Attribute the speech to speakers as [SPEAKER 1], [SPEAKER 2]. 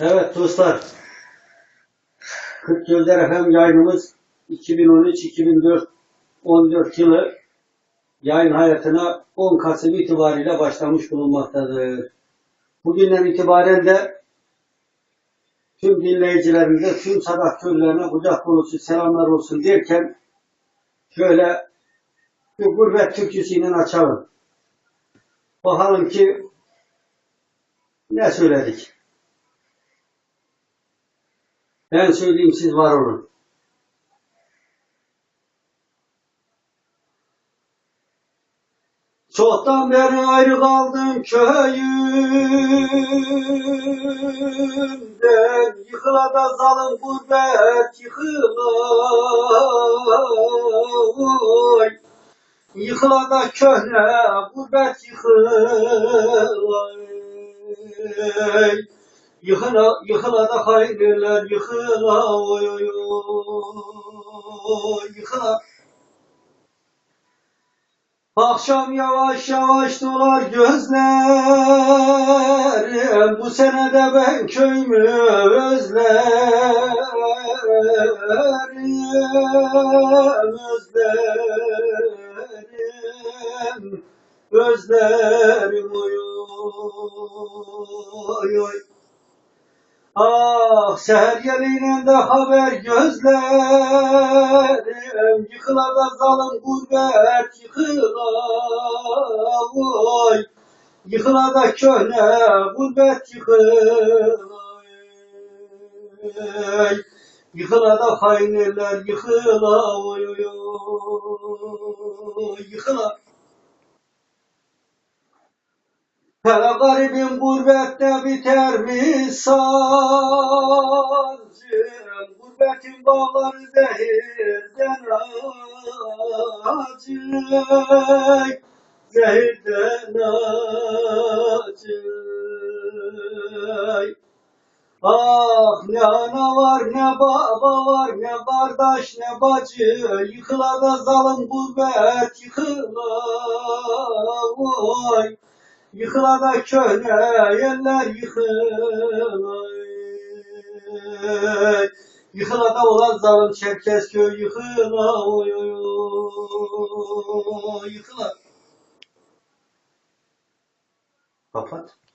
[SPEAKER 1] Evet dostlar. 40 Gözler FM yayınımız 2013-2014 14 yılı yayın hayatına 10 Kasım itibariyle başlamış bulunmaktadır. Bugünden itibaren de tüm dinleyicilerimize, tüm sadatkörlerine kucak dolusu selamlar olsun derken şöyle bir gurbet türküsüyle açalım. Bakalım ki ne söyledik. Ben söyleyeyim siz var olun. Çoktan beri ayrı kaldım köyümden Yıkıla da zalim gurbet yıkıla oy. Yıkıla da köhne gurbet yıkıla ey. Yıkıla, yıkıla da hayırlar yıkıla oy oy oy yıkıla Akşam yavaş yavaş dolar gözlerim Bu sene de ben köyümü özlerim Özlerim Özlerim Ah seher geliyle de haber gözlerim Yıkıla da zalim gurbet yıkıla oy Yıkıla da köhne gurbet yıkıla. Yıkıla da hainler yıkıla oy oy oy Yıkıla Hele garibim gurbette biter mi sancım? Gurbetin bağları zehirden acı, zehirden acı. Ah ne ana var ne baba var ne kardeş ne bacı Yıkıla da zalim gurbet yıkıla oy Yıkıla da köhne yerler yıkıla ey. Yıkıla da olan zalim Çerkezköy yıkıla oy oy oy yıkıla. Kapat.